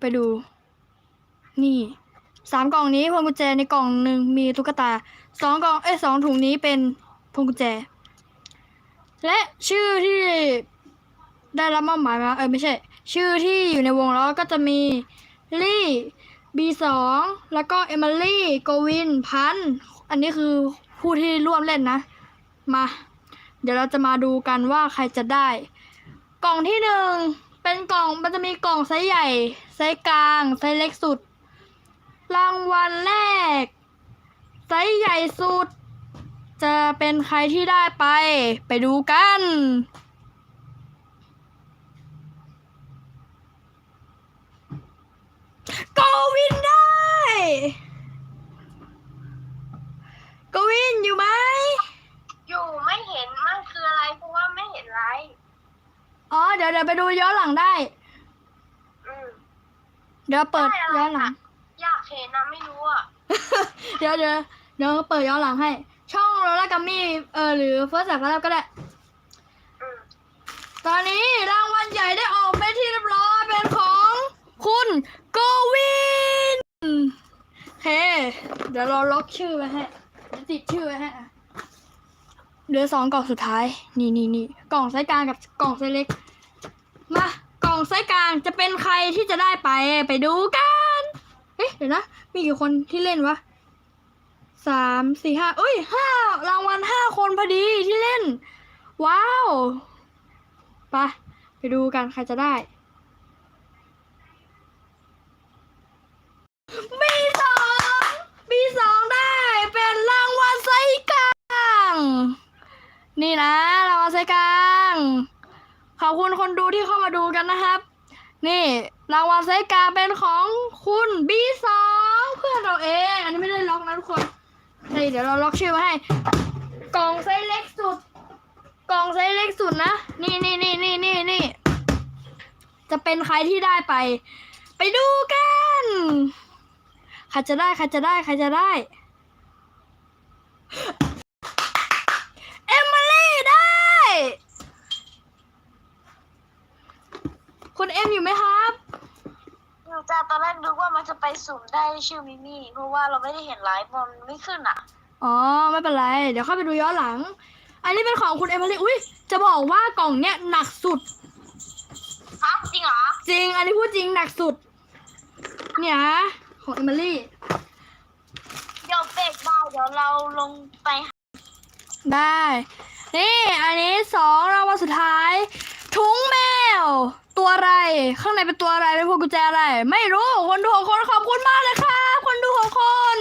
ไปดู นี่สามกล่องนี้พวงกุญแจในกล่องหนึ่งมีตุ๊กตาสองกล่องเอ้สองถุงนี้เป็นพวงกุญแจ และชื่อที่ได้รับมอบหมายมาเออไม่ใช่ ชื่อที่อยู่ในวงล้อก็จะมีลี่บีสองแล้วก็เอมิลี่โกวินพันธ์อันนี้คือผู้ที่ร่วมเล่นนะ มา เดี๋ยวเราจะมาดูกันว่าใครจะได้ กล่องที่หนึ่ง เป็นกล่องมันจะมีกล่องไซส์ใหญ่ไซส์กลางไซส์เล็กสุด รางวัลแรกไซส์ใหญ่สุด จะเป็นใครที่ได้ไป ไปดูกันโกวินได้โกวินอยู่ไหม อยู่ไม่เห็นมันคืออะไรเพราะว่าไม่เห็นไลฟ์ อ๋อ เดี๋ยวเดี๋ยวไปดูย้อนหลังได้ อืมเดี๋ยวเปิดได้อะไรย้อนหลังอะอยากเห็นนะไม่รู้อะเดี๋ยวเดี๋ยวเดี๋ยวเปิดย้อนหลังให้ ช่องโรลากัมมี่เออหรือเฟิร์สแก็ได้ก็ได้ อืมตอนนี้รางวัลใหญ่ได้ออกไปนที่เรียบร้อยเป็นของคุณโกวินโอเค เดี๋ยวเราล็อกชื่อไว้ให้เดี๋ยวติดชื่อไว้ให้อะ เหลือสองกล่องสุดท้าย นี่นี่นี่กล่องไซส์กลางกับกล่องไซส์เล็ก มากล่องไซส์กลางจะเป็นใครที่จะได้ไปไปดูกัน เอ๊ะเดี๋ยวนะ มีกี่คนที่เล่นวะสามสี่ห้าเอ้ยห้ารางวัลห้าคนพอดีที่เล่น ว้าวไปไปดูกันใครจะได้บีสองบีสองได้เป็นรางวัลไซส์กลาง นี่นะรางวัลไซส์กลางขอบคุณคนดูที่เข้ามาดูกันนะครับ นี่รางวัลไซกางเป็นของคุณบีสองเพื่อนเราเอง อันนี้ไม่ได้ล็อกนะทุกคนนี่เดี๋ยวเราล็อกชื่อไว้ให้ กล่องไซส์เล็กสุด กล่องไซส์เล็กสุดนะ นี่นี่นี่นี่นี่นี่จะเป็นใครที่ได้ไป ไปดูกันใครจะได้ใครจะได้ใครจะได้ เอมิลี่ได้ คุณเอ็มอยู่ไหมครับอยู่จ้าตอนแรกนึกว่ามันจะไปสุ่มได้ชื่อมิมี่เพราะว่าเราไม่ได้เห็นไลฟ์มันไม่ขึ้นอะ อ๋อไม่เป็นไร เดี๋ยวเข้าไปดูย้อนหลัง อันนี้เป็นของคุณเอมิลี่อุ้ยจะบอกว่ากล่องเนี้ยหนักสุดครับจริงเหรอ จริง อันนี้พูดจริงหนักสุด เนี่ยนะของเอมิลี่ เดี๋ยวเบรกได้เดี๋ยวเราลงไปหาได้ นี่ อันนี้สองรางวัลสุดท้าย ถุงแมว ตัวอะไร ข้างในเป็นตัวอะไรเป็นพวงกุญแจอะไร ไม่รู้ คนดูของคนขอบคุณมากเลยครับ คนดูของคน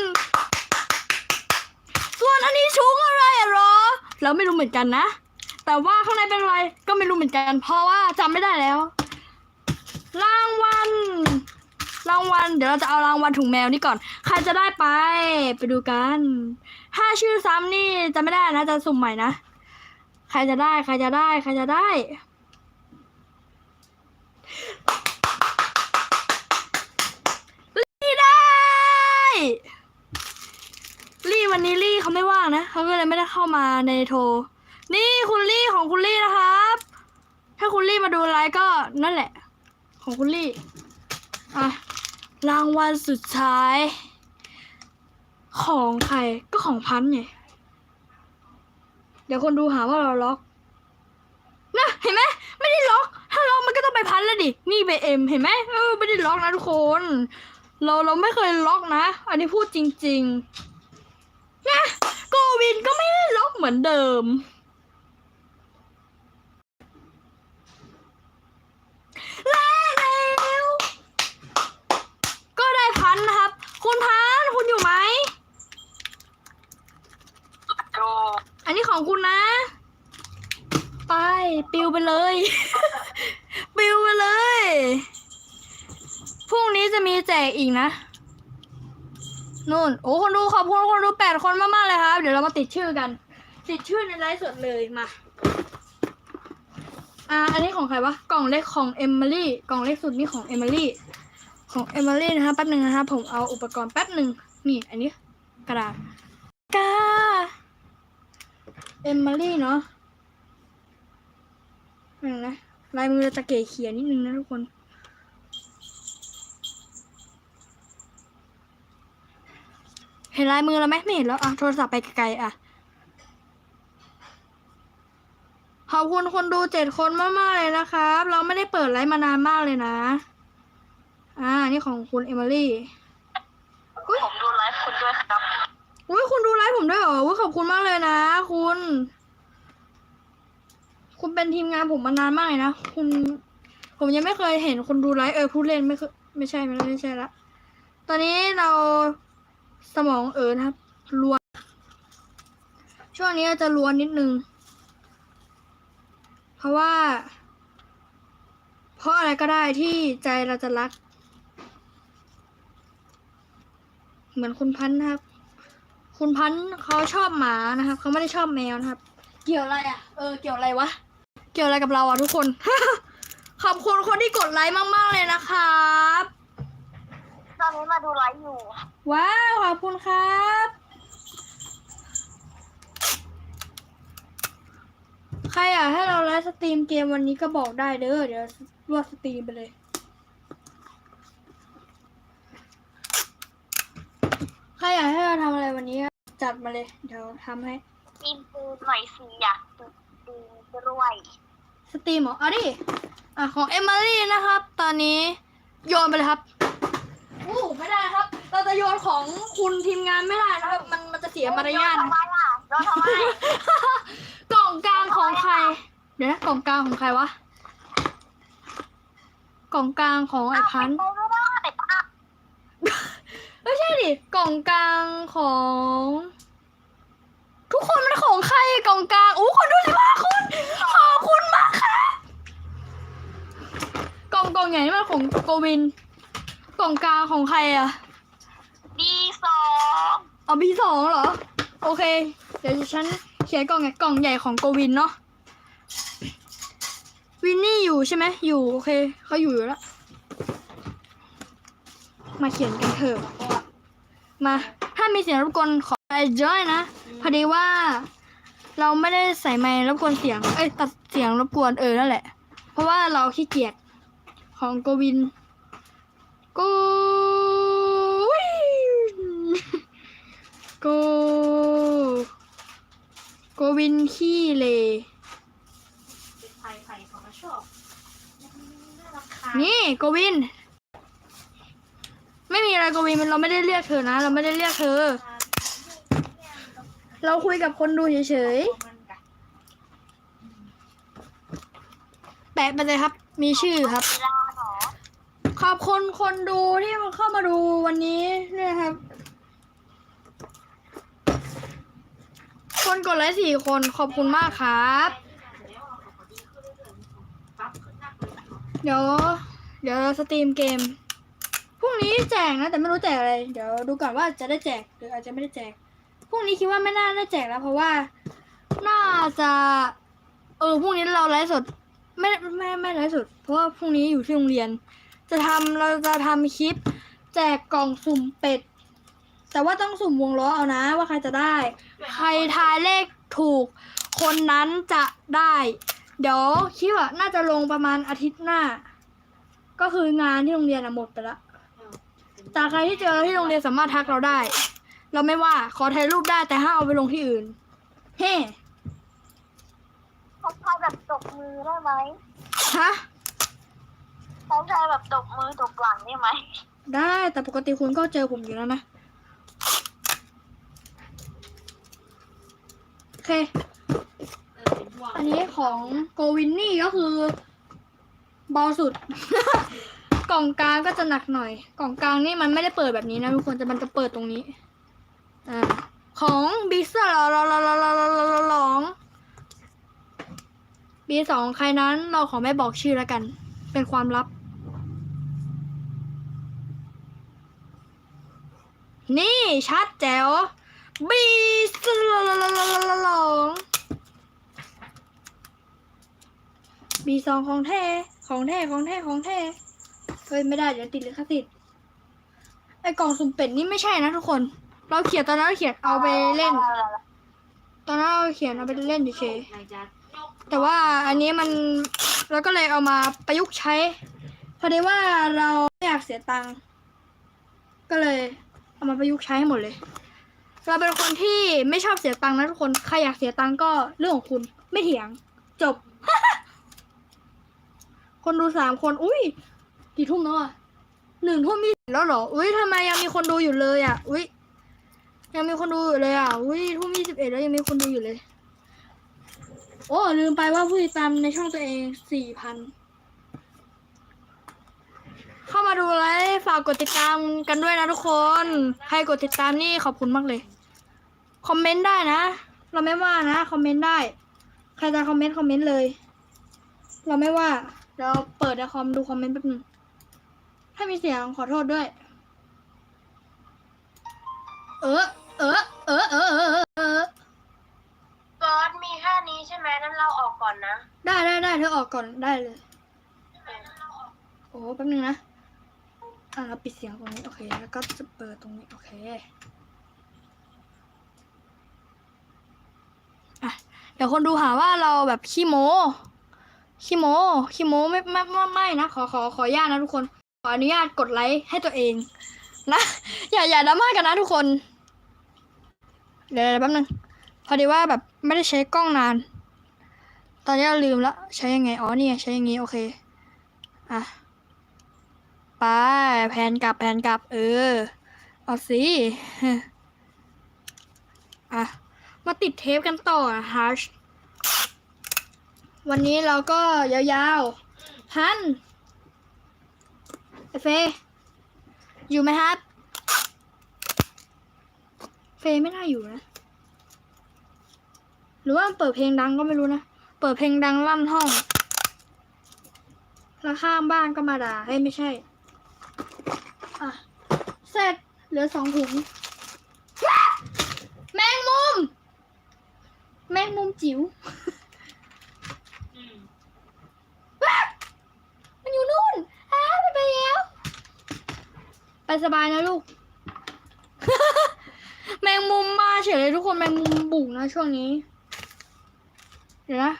ส่วนอันนี้ชุงอะไรเหรอ เราไม่รู้เหมือนกันนะ แต่ว่าข้างในเป็นอะไรก็ไม่รู้เหมือนกัน เพราะว่าจำไม่ได้แล้ว รางวัล รางวัล เดี๋ยวเราจะเอารางวัลถุงแมวนี่ก่อน ใครจะได้ไป ไปดูกัน ถ้าชื่อซ้ำนี่จะไม่ได้นะ จะสุ่มใหม่นะ ใครจะได้ ใครจะได้ ใครจะได้ ลี่ได้ลี่วันนี้ลี่เขาไม่ว่างนะเขาก็เลยไม่ได้เข้ามาในโทร นี่คุณลี่ของคุณลี่นะครับ ถ้าคุณลี่มาดูไลฟ์ก็นั่นแหละ ของคุณลี่อะรางวัลสุดท้าย ของใครก็ของพันไงเดี๋ยวคนดูหาว่าเราล็อก เห็นไหมไม่ได้ล็อก ถ้าล็อกมันก็ต้องไปพันแล้วดิ นี่ไปเอ็มเห็นไหมเออไม่ได้ล็อกนะทุกคน เราเราไม่เคยล็อกนะ อันนี้พูดจริงๆ นะโกวินก็ไม่ได้ล็อกเหมือนเดิม แล้วก็ได้พันนะครับ คุณพันคุณอยู่ไหมดูอันนี้ของคุณนะ ไป ปิวไปเลย ปิวไปเลย พรุ่งนี้จะมีแจกอีกนะนู่น โอ้คนดูขอบคุณคนดูแปดคนมากๆเลยครับ เดี๋ยวเรามาติดชื่อกัน ติดชื่อในไลฟ์สดเลยมา อ่า อันนี้ของใครวะ กล่องเล็กของเอมิลี่ กล่องเล็กสุดนี่ของเอมิลี่ ของเอมิลี่นะครับแป๊บหนึ่งนะครับผมเอาอุปกรณ์แป๊บหนึ่งนี่ อันนี้ กระดาษกาเอมิลี่เนาะ นึงนะลายมือจะเก๋เขียนนิดนึงนะทุกคน เห็นลายมือแล้วไหมไม่เห็นแล้วอะโทรศัพท์ไปไกลๆอะขอบคุณคนดูเจ็ดคนมากๆเลยนะครับ เราไม่ได้เปิดไลฟ์มานานมากเลยนะ อ่า นี่ของคุณเอมิลี่ผมดูไลฟ์คุณด้วยครับ อุ้ยคุณดูไลฟ์ผมด้วยเหรออุ้ยขอบคุณมากเลยนะ คุณ คุณเป็นทีมงานผมมานานมากเลยนะ คุณ ผมยังไม่เคยเห็นคุณดูไลฟ์เออพูดเล่นไม่เคยไม่ใช่ไม่ไม่ใช่ละ ตอนนี้เราสมองเออนะครับรวน ช่วงนี้เราจะรวนนิดนึง เพราะว่า เพราะอะไรก็ได้ที่ใจเราจะรัก เหมือนคุณพันธ์นะครับ คุณพันธ์เขาชอบหมานะครับเขาไม่ได้ชอบแมวนะครับ เกี่ยวอะไรอะ เออ เกี่ยวอะไรวะ เกี่ยวอะไรกับเราอะทุกคน ขอบคุณคนที่กดไลค์มาก ๆ เลยนะครับตอนนี้มาดูไลฟ์อยู่ ว้าว ขอบคุณครับ ใครอยากให้เราไลฟ์สตรีมเกมวันนี้ก็บอกได้เด้อ เดี๋ยวรวดสตรีมไปเลย ใครอยากให้เราทำอะไรวันนี้ก็จัดมาเลย เดี๋ยวทำให้กินปูนหน่อยสิอยากปูปู ด้วย สตรีมเหรอเอาดิอะของเอมิลี่นะครับ ตอนนี้โยนไปเลยครับอู้ไม่ได้ครับ เราจะโยนของคุณทีมงานไม่ได้นะครับ มันมันจะเสียมารยาทโดนนะทำไมอะโดนทำไมกล่องกลางของใคร เดี๋ยวนะกล่องกลางของใครวะ กล่องกลางของไอ้พันธุ์ เอาไปไม่ได้อะไม่ใช่ดิ กล่องกลางของ ทุกคนมันของใครกล่องกลาง อู้คนดูสิว่าคุณขอบคุณมากค่ะ กล่องกล่องใหญ่นี่มันของโกวิน กล่องกลางของใครอะดีสองเอาบีสองเหรอ โอเค เดี๋ยวฉันเขียนกล่องไงกล่องใหญ่ของโกวินเนาะวินนี่อยู่ใช่ไหมอยู่โอเคเขาอยู่อยู่แล้วมาเขียนกันเถอะมาถ้ามีเสียงรบกวนขอไอจอยนะพอดีว่า เราไม่ได้ใส่ไมค์รบกวนเสียง เอ้ยตัดเสียงรบกวนเออนั่นแหละ เพราะว่าเราขี้เกียจ ของโกวินโกวินโกโกวินขี้เลใครใครเขามาชอบน่ารำคาญนี่โกวิน ไม่มีอะไรโกวินมันเราไม่ได้เรียกเธอนะ เราไม่ได้เรียกเธอ เราคุยกับคนดูเฉยๆแปะไปเลยครับ มีชื่อครับเวลาเหรอ ขอบคุณคนดูที่เข้ามาดูวันนี้เนี่ยครับ คนกดไลค์สี่คนขอบคุณมากครับ เดี๋ยว เดี๋ยวเราสตรีมเกมพรุ่งนี้แจกนะ แต่ไม่รู้แจกอะไร เดี๋ยวดูก่อนว่าจะได้แจกหรืออาจจะไม่ได้แจกพรุ่งนี้คิดว่าไม่น่าได้แจกแล้ว เพราะว่าน่าจะ เออพรุ่งนี้เราไลฟ์สด ไม่ไม่ไม่ไลฟ์สดเพราะว่าพรุ่งนี้อยู่ที่โรงเรียน จะทำเราจะทำคลิป แจกกล่องสุ่มเป็ด แต่ว่าต้องสุ่มวงล้อเอานะ ว่าใครจะได้ ใครทายเลขถูก คนนั้นจะได้ เดี๋ยวคิดว่าน่าจะลงประมาณอาทิตย์หน้า ก็คืองานที่โรงเรียนอะหมดไปละแต่ใครที่เจอที่โรงเรียนสามารถทักเราได้ เราไม่ว่าขอถ่ายรูปได้แต่ห้ามเอาไปลงที่อื่น เฮ้เขาทายแบบตกมือได้ไหมฮะ ใช้ใช้แบบตบมือตบหลังได้ไหมได้แต่ปกติคุณก็เจอผมอยู่แล้วนะโอเค อันนี้ของโกวินนี่ก็คือเบาสุด กล่องกลางก็จะหนักหน่อย กล่องกลางนี่มันไม่ได้เปิดแบบนี้นะทุกคนจะมันจะเปิดตรงนี้อ่าของบีสลอลอลอลอลอลอลองบีสองใครนั้นเราขอไม่บอกชื่อแล้วกัน เป็นความลับ นี่ชัดแจ๋วบีซ่าลองบีสองของแท้ของแท้ของแท้ของแท้เฮ้ยไม่ได้เดี๋ยวติดลิขสิทธิ์ไอกล่องสุ่มเป็ดนี่ไม่ใช่นะทุกคน เราเขียนตอนนั้นเราเขียนเอาไปเล่น ตอนนั้นเราเขียนเอาไปเล่นเฉยแต่ว่าอันนี้มันเราก็เลยเอามาประยุกต์ใช้พอดีว่าเราไม่อยากเสียตังค์ก็เลย เอามาประยุกต์ใช้ให้หมดเลย เราเป็นคนที่ไม่ชอบเสียตังค์นะทุกคน ใครอยากเสียตังค์ก็เรื่องของคุณ ไม่เถียง จบ คนดูสามคน อุ้ย กี่ทุ่มแล้วอะหนึ่งทุ่มมีแล้วเหรอ อุ้ยทำไมยังมีคนดูอยู่เลยอะ อุ้ยยังมีคนดูอยู่เลยอะ อุ้ยทุ่มยี่สิบเอ็ดแล้วยังมีคนดูอยู่เลย โอ้ลืมไปว่าผู้ติดตามในช่องตัวเองสี่พัน เข้ามา ดูไลฟ์ฝากกดติดตามกันด้วยนะทุกคน ใครกดติดตามนี่ขอบคุณมากเลย คอมเมนต์ได้นะ เราไม่ว่านะ คอมเมนต์ได้ ใครจะคอมเมนต์คอมเมนต์เลย เราไม่ว่า เราเปิดในคอมดูคอมเมนต์แป๊บนึง ถ้ามีเสียงขอโทษด้วย เออ เออ เออ เออ เออ เออเออบอสมีแค่นี้ใช่ไหมนั้นเราออกก่อนนะ ได้ได้ได้เธอออกก่อนได้เลย โอ้แป๊บนึงนะ อ่าปิดเสียงตรงนี้โอเคแล้วก็จะเปิดตรงนี้โอเคอะเดี๋ยวคนดูหาว่าเราแบบขี้โม้ขี้โม้ขี้โม้ไม่ไม่ไม่ไม่นะขอขอขออนุญาตนะทุกคน ขออนุญาตกดไลค์ให้ตัวเองนะอย่าอย่าดราม่ากันนะทุกคน เดี๋ยวแป๊บนึงพอดีว่าแบบไม่ได้ใช้กล้องนาน ตอนนี้เราลืมละใช้ยังไงอ๋อนี่ใช้อย่างงี้โอเคอะ ไป แผนกลับแผนกลับ เออ เอาสิอะ มาติดเทปกันต่อนะฮัชวันนี้เราก็ยาวๆฮันเฟยอยู่ไหมครับ เฟยไม่น่าอยู่นะ หรือว่าเปิดเพลงดังก็ไม่รู้นะ เปิดเพลงดังลั่นห้อง แล้วข้างบ้านก็มาด่าให้ยไม่ใช่ อะเสร็จเหลือสองถุงแมงมุม แมงมุมจิ๋วมันอยู่นู่นอ้ามันไปแล้ว ไปสบายนะลูก แมงมุมมาเฉยเลยทุกคนแมงมุมบุกนะช่วงนี้ เดี๋ยวนะ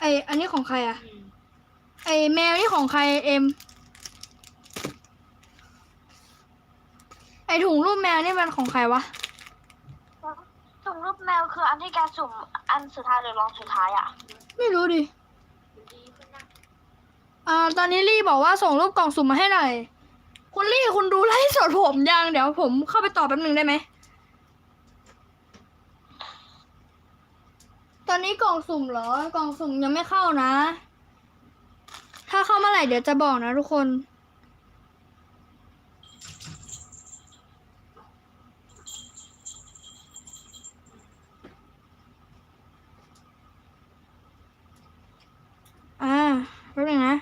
ไออันนี้ของใครอะไอแมวนี่ของใครเอ็ม อถุงรูปแมวนี่มันของใครวะ ถุงรูปแมวคืออันที่แกสุ่มอันสุดท้ายหรือรองสุดท้ายอะไม่รู้ดิอ่าตอนนี้ลี่บอกว่าส่งรูปกล่องสุ่มมาให้หน่อย คุณลี่คุณดูไลฟ์สดผมยังเดี๋ยวผมเข้าไปตอบแป๊บนึงได้ไหม ตอนนี้กล่องสุ่มเหรอ กล่องสุ่มยังไม่เข้านะ ถ้าเข้าเมื่อไหร่เดี๋ยวจะบอกนะทุกคน อ่าแป๊บนึงนะ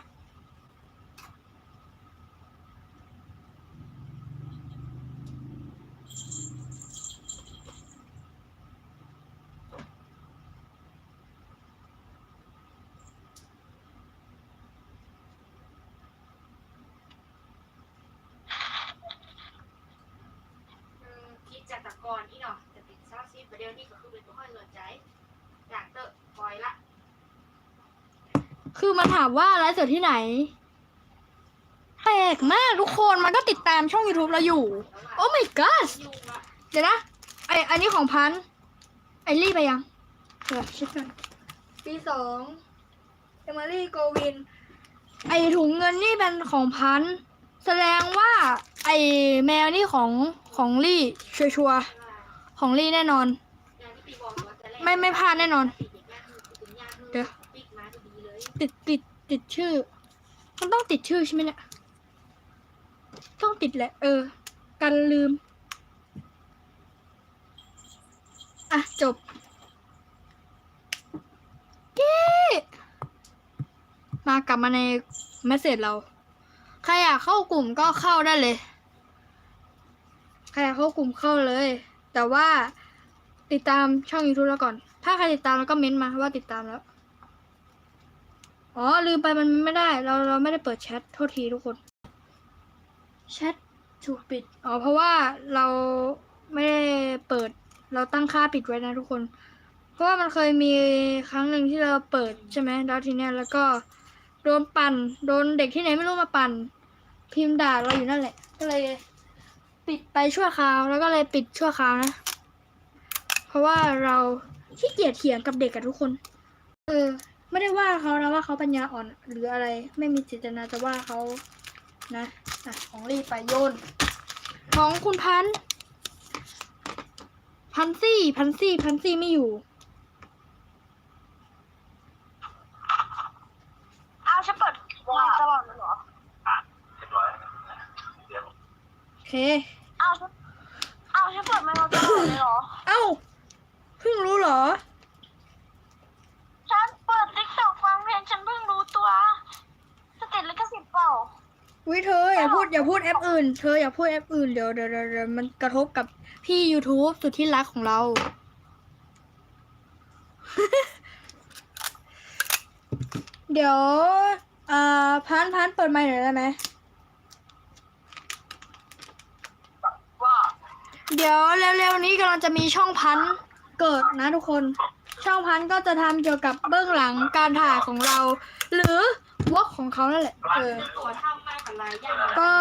อืมคิดจา กแตะกอนที่เนาะจะติดซาซีประเดี๋ยวนี้ก็คือเป็นตัวค่อยเงินใจอยากเตอะปล่อยละคือมันถามว่าไลฟ์สดที่ไหนแปลกมากทุกคนมันก็ติดตามช่อง YouTube เราอยู่ โอ้ my god ยุ่งละเดี๋ยวนะไออันนี้ของพันธุ์ไอรี่ไปยังเดี๋ยวเช็คกันปีสองเอมารี่โกวิน ไอถุงเงินนี่เป็นของพันธุ์แสดงว่าไอแมวนี่ของของลี่ชัวร์ๆ ของลี่แน่นอนอย่างที่ปีบอกว่าจะแลกไม่ไม่พลาดแน่นอนติดอย่างเงี้ยคือถึงยากคือเดี๋ยวปิกมาจะดีเลยติดติดติดชื่อ มันต้องติดชื่อใช่ไหมเนี่ย ต้องติดแหละ เออ กันลืม อะ จบเก้มากลับมาในเมสเซจเราใครอยากเข้ากลุ่มก็เข้าได้เลย ใครอยากเข้ากลุ่มเข้าเลย แต่ว่าติดตามช่อง YouTube แล้วก่อน ถ้าใครติดตามแล้วก็เม้นต์มาว่าติดตามแล้ว อ๋อ ลืมไปมันไม่ได้ เราเราไม่ได้เปิดแชทโทษทีทุกคน แชทถูกปิด อ๋อ เพราะว่าเราไม่ได้เปิด เราตั้งค่าปิดไว้นะทุกคน เพราะว่ามันเคยมีครั้งหนึ่งที่เราเปิดใช่ไหมแล้วทีเนี้ยแล้วก็โดนปั่น โดนเด็กที่ไหนไม่รู้มาปั่น พิมพ์ด่าเราอยู่นั่นแหละ ก็เลย ปปิดไปชั่วคราวแล้วก็เลยปิดชั่วคราวนะ เพราะว่าเราขี้เกียจเถียงกับเด็กกับทุกคน เออ ไม่ได้ว่าเขานะว่าเขาปัญญาอ่อนหรืออะไร ไม่มีเจตนาจะว่าเขานะอะของรีบไปโยน ของคุณพันธุ์พันซี่ พันซี่ พันซี่ไม่อยู่อ้าวฉันเปิดไมค์ตลอดเลยเหรอโอเค อ้าวฉันอ้าวฉันเปิดไมค์ตลอดเลยเหรอ เอ้าเพิ่งรู้เหรอ ฉันเปิดติ๊กต็อกฟังเพลงฉันเพิ่งรู้ตัวจะติดลิขสิทธิ์เปล่า วิเธออย่าพูดอย่าพูดแอปอื่นเธออย่าพูดแอปอื่นเดี๋ยวเดี๋ยวเดี๋ยวเดี๋ยวมันกระทบกับพี่ YouTube สุดที่รักของเรา เดี๋ยวอ่าพันพันเปิดไมค์หน่อยได้ไหม ว่า เดี๋ยวเร็วๆนี้กำลังจะมีช่องพันธ์เกิดนะทุกคน ช่องพันธ์ก็จะทำเกี่ยวกับเบื้องหลังการถ่ายของเรา หรือวอกของเขานั่นแหละเออตัวทำมากับลายย่างก็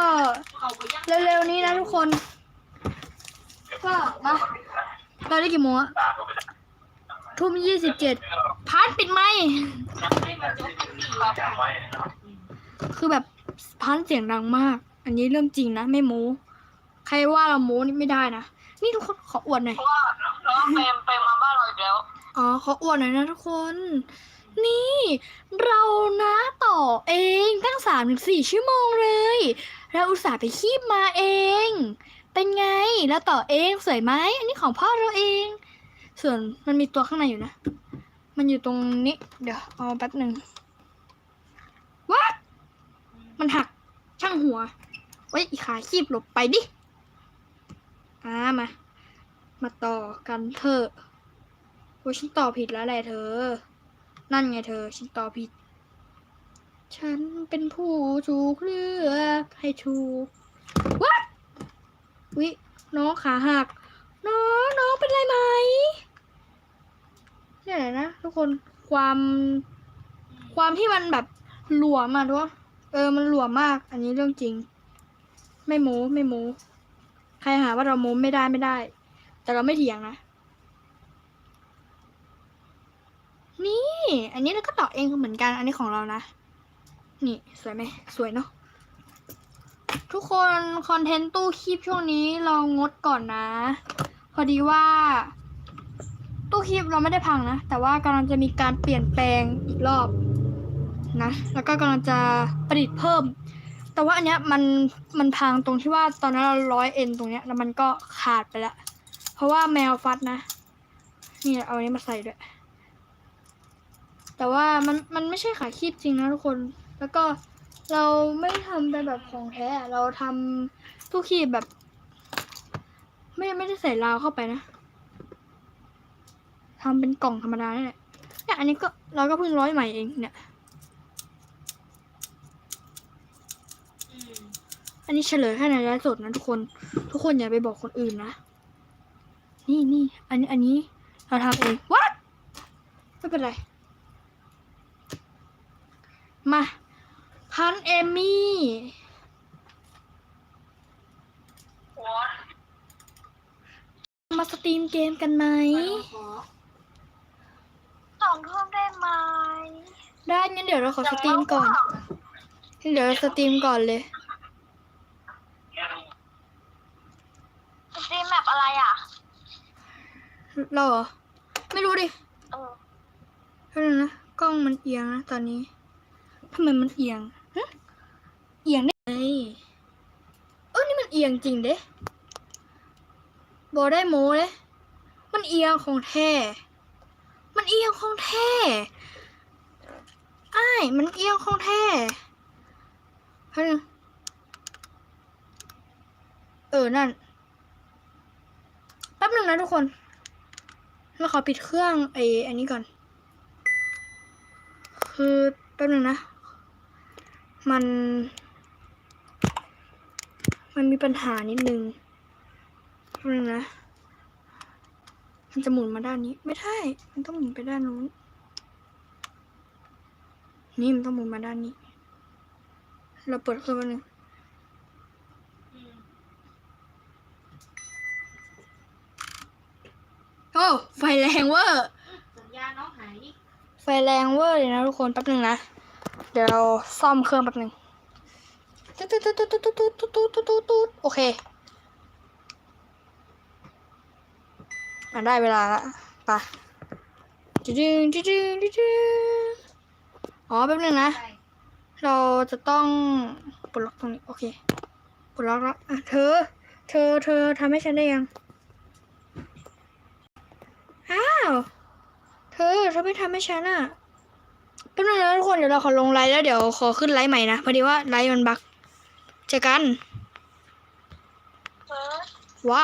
เร็วๆนี้นะทุกคน ก็มาเราได้กี่โมงอะทุ่มยี่สิบเจ็ดพาร์ปิดไหมค์ให้มันจบกันดีค่ะคือแบบพาร์เสียงดังมาก อันนี้เรื่องจริงนะ ไม่โม้ ใครว่าเราโม้นี่ไม่ได้นะ นี่ทุกคนขออวดหน่อย เพราะว่าแล้วเฟรมเฟรมมาบ้านเราอีกแล้ว อ๋อขออวดหน่อยนะทุกคน นี่ เรานะต่อเองตั้งสามถึงสี่ชั่วโมงเลย เราอุตส่าห์ไปคีบมาเอง เป็นไง แล้วต่อเองสวยไหมอันนี้ของพ่อเราเอง ส่วนมันมีตัวข้างในอยู่นะ มันอยู่ตรงนี้ เดี๋ยวเอาแป๊บหนึ่งวัดมันหักช่างหัวไว้ยอีขาคีบหลบไปดิ อ่ามา มาต่อกันเถอะโอ้ยฉันต่อผิดแล้วแหละเธอ นั่นไงเธอ ฉันต่อผิด ฉันเป็นผู้ถูกเลือกให้ถูกวัดวิน้องขาหัก น้องน้องเป็นไรไหมเนี่ยนะทุกคนความความที่มันแบบหลวมอะทุกเออมันหลวมมาก อันนี้เรื่องจริง ไม่โม้ไม่โม้ ใครหาว่าเราโม้ไม่ได้ไม่ได้ แต่เราไม่เถียงนะ นี่ อันนี้เราก็ต่อเองเหมือนกัน อันนี้ของเรานะ นี่สวยไหมสวยเนาะ ทุกคนคอนเทนต์ตู้คีบช่วงนี้เรางดก่อนนะ พอดีว่า ตู้คีบเราไม่ได้พังนะ แต่ว่ากำลังจะมีการเปลี่ยนแปลงอีกรอบนะ แล้วก็กำลังจะประดิษฐ์เพิ่ม แต่ว่าอันเนี้ยมันมันพังตรงที่ว่าตอนนั้นเราร้อยเอ็นตรงเนี้ยแล้วมันก็ขาดไปละ เพราะว่าแมวฟัดนะ นี่เอาอันนี้มาใส่ด้วย แต่ว่ามันมันไม่ใช่ขาคีบจริงนะทุกคน แล้วก็เราไม่ทำเป็นแบบของแท้อะเราทำตู้คีบแบบ ไม่ไม่ได้ใส่ราวเข้าไปนะทำเป็นกล่องธรรมดานี่แหละเนี่ยอันนี้ก็เราก็เพิ่งร้อยใหม่เองเนี่ย อืม อันนี้เฉลยแค่ในไลฟ์สดนะทุกคน ทุกคนอย่าไปบอกคนอื่นนะ นี่นี่อันนี้อันนี้เราทำเองวัดไม่เป็นไร มาพันเอมี่มาสตรีมเกมกันไหมไปลองขอสองทุ่มได้ไหม ได้งั้นเดี๋ยวเราขอสตรีมก่อน เดี๋ยวเราสตรีมก่อนเลย สตรีมแบบอะไรอะ เราเหรอ ไม่รู้ดิเออเท่านั้นนะ กล้องมันเอียงนะตอนนี้ทำไมมันเอียงฮะเอียงได้ไงเออนี่มันเอียงจริงเด้บอได้โม้เลยมันเอียงของแท้ มันเอียงของแท้อ้ายมันเอียงของแท้เฮ้ยงเออ นั่นแป๊บห นะทุกคนเราขอปิดเครื่องไออันนี้ก่อน คือแป๊บนึงนะ มัน มันมีปัญหานิดนึงแป๊บนึงนะ มันจะหมุนมาด้านนี้ ไม่ได้มันต้องหมุนไปด้านนู้น นี่มันต้องหมุนมาด้านนี้ เราเปิดเครื่องนึง อืม อ้ไฟแรงเวอร์ สัญญาณน้องหายนี่ไฟแรงเวอร์เลยนะทุกคนแป๊บหนึ่งนะ เดี๋ยวเราซ่อมเครื่องแป๊บหนึ่งตุ๊ดตุ๊ดตุ๊ดตุ๊ดตุ๊ดตุ๊ดตุ๊ดตุ๊ดตุ๊ดตุ๊ดโอเคอะได้เวลาละไปจึ๊งจึ๊งจึ๊งจึ๊งจึ๊งอ๋อแป๊บหนึ่งนะใช่เราจะต้องปลดล็อกตรงนี้โอเคปลดล็อกแล้วอะเธอ เธอเธอทำให้ฉันได้ยัง อ้าว เธอเธอไม่ทำให้ฉันอะเป็นไรนะทุกคนเดี๋ยวเราขอลงไลน์แล้วเดี๋ยวขอขึ้นไลน์ใหม่นะพอดีว่าไลน์มันบั๊กเจอกัน